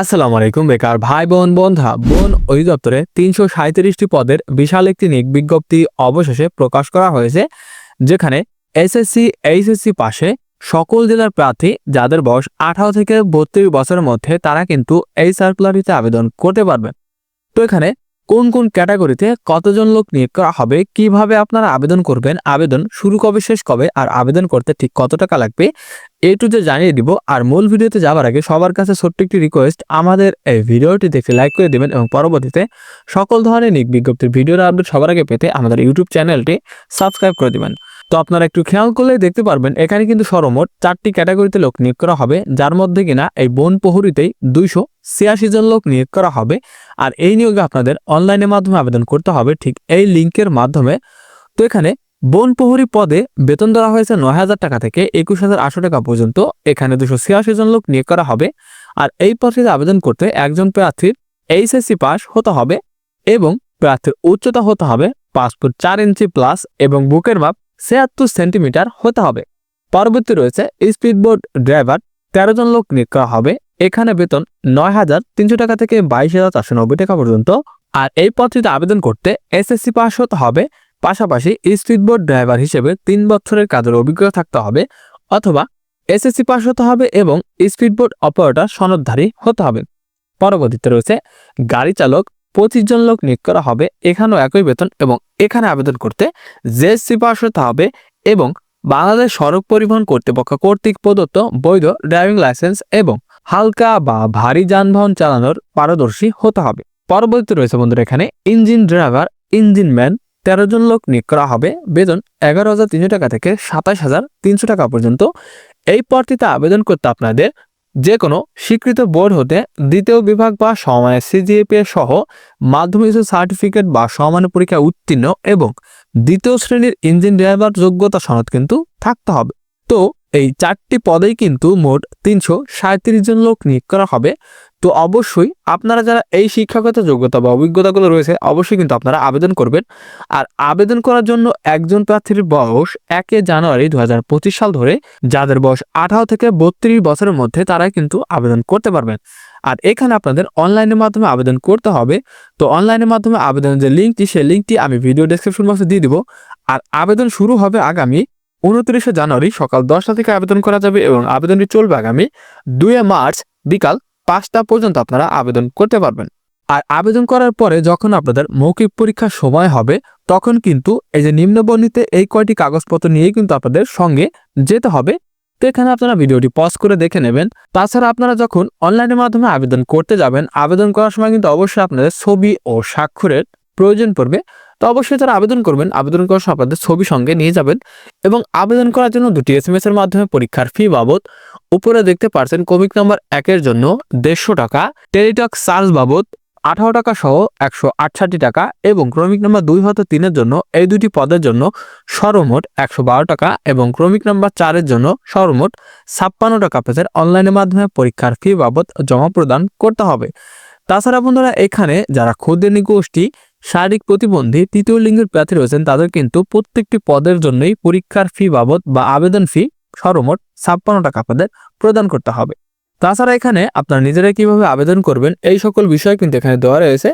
আসসালামু আলাইকুম, বেকার ভাই বোন বন্ধা, বোন অধিদপ্তরে তিনশো সাঁত্রিশটি পদের বিশাল একটি নিক বিজ্ঞপ্তি অবশেষে প্রকাশ করা হয়েছে, যেখানে এসএসসি, এইচএসসি পাশে সকল জেলার প্রার্থী যাদের বয়স আঠারো থেকে বত্রিশ বছরের মধ্যে তারা কিন্তু এই সার্কুলারিতে আবেদন করতে পারবে তো এখানে কোন কোন ক্যাটাগরিতে কতজন লোক নিয়োগ করা হবে, কীভাবে আপনারা আবেদন করবেন, আবেদন শুরু কবে, শেষ কবে, আর আবেদন করতে ঠিক কত টাকা লাগবে, এ টু যে জানিয়ে দিব। আর মূল ভিডিওতে যাওয়ার আগে সবার কাছে ছোট্ট একটি রিকোয়েস্ট আমাদের এই ভিডিওটি দেখে লাইক করে দেবেন এবং পরবর্তীতে সকল ধরনের নিক বিজ্ঞপ্তির ভিডিওর আপডেট সবার আগে পেতে আমাদের ইউটিউব চ্যানেলটি সাবস্ক্রাইব করে দিবেন। তো আপনারা একটু খেয়াল করলে দেখতে পারবেন, এখানে কিন্তু সর্বমোট চারটি ক্যাটাগরিতে লোক নিয়োগ করা হবে, যার মধ্যে কিনা এই বন প্রহরীতেই দুইশো ছিয়াশি জন লোক নিয়োগ করা হবে। আর এই নিয়োগে আপনাদের অনলাইনের মাধ্যমে আবেদন করতে হবে, ঠিক এই লিঙ্কের মাধ্যমে। তো এখানে বন প্রহরী পদে বেতন দেওয়া হয়েছে নয় হাজার টাকা থেকে একুশ হাজার আটশো টাকা পর্যন্ত, এখানে দুশো ছিয়াশি জন লোক নিয়োগ করা হবে। আর এই পদটিতে আবেদন করতে একজন প্রার্থীর এইচএসসি পাস হতে হবে এবং প্রার্থীর উচ্চতা হতে হবে ফুট চার ইঞ্চি প্লাস এবং বুকের মাপ ছিয়াত্তর সেন্টিমিটার হতে হবে। পরবর্তী রয়েছে স্পিডবোট ড্রাইভার, তেরো জন লোক নিয়োগ করা হবে। এখানে বেতন নয় হাজার তিনশো টাকা থেকে বাইশ হাজার চারশো নব্বই টাকা পর্যন্ত। আর এই পদটিতে আবেদন করতে এসএসসি পাস হতে হবে। পাশাপাশি স্পিডবোট ড্রাইভার হিসেবে তিন বছরের কাজের অভিজ্ঞতা থাকতে হবে অথবা এসএসসি পাস হতে হবে এবং স্পিডবোট অপারেটর সনদধারী হতে হবে। পরবর্তীতে রয়েছে গাড়ি চালক পঁচিশ জন লোক নিয়োগ করা হবে, এখানেও একই বেতন এবং এখানে আবেদন করতে জেএসসি পাস হতে হবে এবং বাংলাদেশ সড়ক পরিবহন কর্তৃপক্ষ কর্তৃক প্রদত্ত বৈধ ড্রাইভিং লাইসেন্স এবং হালকা বা ভারী যানবাহন চালানোর পারদর্শী হতে হবে। পরবর্তী রয়েছে বন্ধুরা এখানে ইঞ্জিন ড্রাইভার, ইঞ্জিন ম্যান, তেরো জন লোক নিয়োগ করা হবে, বেতন এগারো হাজার তিনশো টাকা থেকে সাতাশ হাজার তিনশো টাকা পর্যন্ত। এই পদটিতে আবেদন করতে আপনাদের যে কোনো স্বীকৃত বোর্ড হতে দ্বিতীয় বিভাগ বা সমানের সিজিএপিএ সহ মাধ্যমিক সার্টিফিকেট বা সমানের পরীক্ষা উত্তীর্ণ এবং দ্বিতীয় শ্রেণির ইঞ্জিন ড্রাইভার যোগ্যতা সনদ কিন্তু থাকতে হবে। তো এই চারটি পদেই কিন্তু মোট তিনশো জন লোক নিয়োগ করা হবে। তো অবশ্যই আপনারা যারা এই শিক্ষাগত যোগ্যতা বা অভিজ্ঞতাগুলো রয়েছে, অবশ্যই কিন্তু আপনারা আবেদন করবেন। আর আবেদন করার জন্য একজন প্রার্থীর বয়স একে জানুয়ারি দু হাজার পঁচিশ সাল ধরে, যাদের বয়স আঠারো থেকে বত্রিশ বছরের মধ্যে তারা কিন্তু আবেদন করতে পারবেন। আর এখানে আপনাদের অনলাইনের মাধ্যমে আবেদন করতে হবে। তো অনলাইনের মাধ্যমে আবেদনের যে লিঙ্কটি, সেই লিঙ্কটি আমি ভিডিও ডেসক্রিপশন বক্সে দিয়ে দিব। আর আবেদন শুরু হবে আগামী উনত্রিশে জানুয়ারি সকাল দশটা থেকে আবেদন করা যাবে এবং আবেদনটি চলবে আগামী দুই মার্চ বিকাল পাঁচটা পর্যন্ত আপনারা আবেদন করতে পারবেন। আর আবেদন করার পরে যখন আপনাদের মৌখিক পরীক্ষার সময় হবে, তখন কিন্তু এই যে নিম্নবর্ণিতে এই কয়টি কাগজপত্র নিয়েই কিন্তু আপনাদের সঙ্গে যেতে হবে। তো এখানে আপনারা ভিডিওটি পজ করে দেখে নেবেন। তাছাড়া আপনারা যখন অনলাইনের মাধ্যমে আবেদন করতে যাবেন, আবেদন করার সময় কিন্তু অবশ্যই আপনাদের ছবি ও স্বাক্ষরের প্রয়োজন পড়বে। তো অবশ্যই যারা আবেদন করবেন। আবেদন করার সময় আপনাদের ছবি সঙ্গে নিয়ে যাবেন এবং আবেদন করার জন্য দুটি এস এর মাধ্যমে পরীক্ষার ফি বাবদ উপরে দেখতে পারছেন কমিক নাম্বার একের জন্য দেড়শো টাকা টেলিটক চার্জ বাবদ আঠারো টাকা সহ একশো আটষট্টি টাকা এবং ক্রমিক নাম্বার দুই হতে তিনের জন্য এই দুটি পদের জন্য সর্বমোট একশো বারো টাকা এবং ক্রমিক নাম্বার চারের জন্য সর্বমোট ছাপ্পান্ন টাকা পেতের অনলাইনের মাধ্যমে পরীক্ষার ফি বাবদ জমা প্রদান করতে হবে। তাছাড়া বন্ধুরা, এখানে যারা ক্ষুদ্র নিগোষ্ঠী শারীরিক প্রতিবন্ধী তৃতীয় লিঙ্গের প্রার্থী রয়েছেন, তাদের কিন্তু প্রত্যেকটি পদের জন্যই পরীক্ষার ফি বাবদ বা আবেদন ফি সর্বমোট ছাপ্পান্ন টাকা আপনাদের প্রদান করতে হবে। তাছাড়া এখানে আপনারা নিজেরা কীভাবে আবেদন করবেন এই সকল বিষয় কিন্তু এখানে দেওয়া রয়েছে।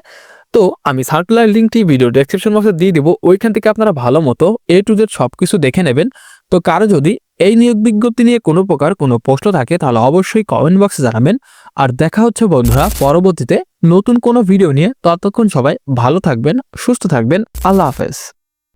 তো আমি সার্কুলার লিঙ্কটি ভিডিও ডেসক্রিপশন বক্সে দিয়ে দিব, ওইখান থেকে আপনারা ভালো মতো এ টু জেড সব কিছু দেখে নেবেন। তো কারও যদি এই নিয়োগ বিজ্ঞপ্তি নিয়ে কোনো প্রকার কোনো প্রশ্ন থাকে তাহলে অবশ্যই কমেন্ট বক্সে জানাবেন। আর দেখা হচ্ছে বন্ধুরা পরবর্তীতে নতুন কোনো ভিডিও নিয়ে। ততক্ষণ সবাই ভালো থাকবেন, সুস্থ থাকবেন। আল্লাহ হাফেজ।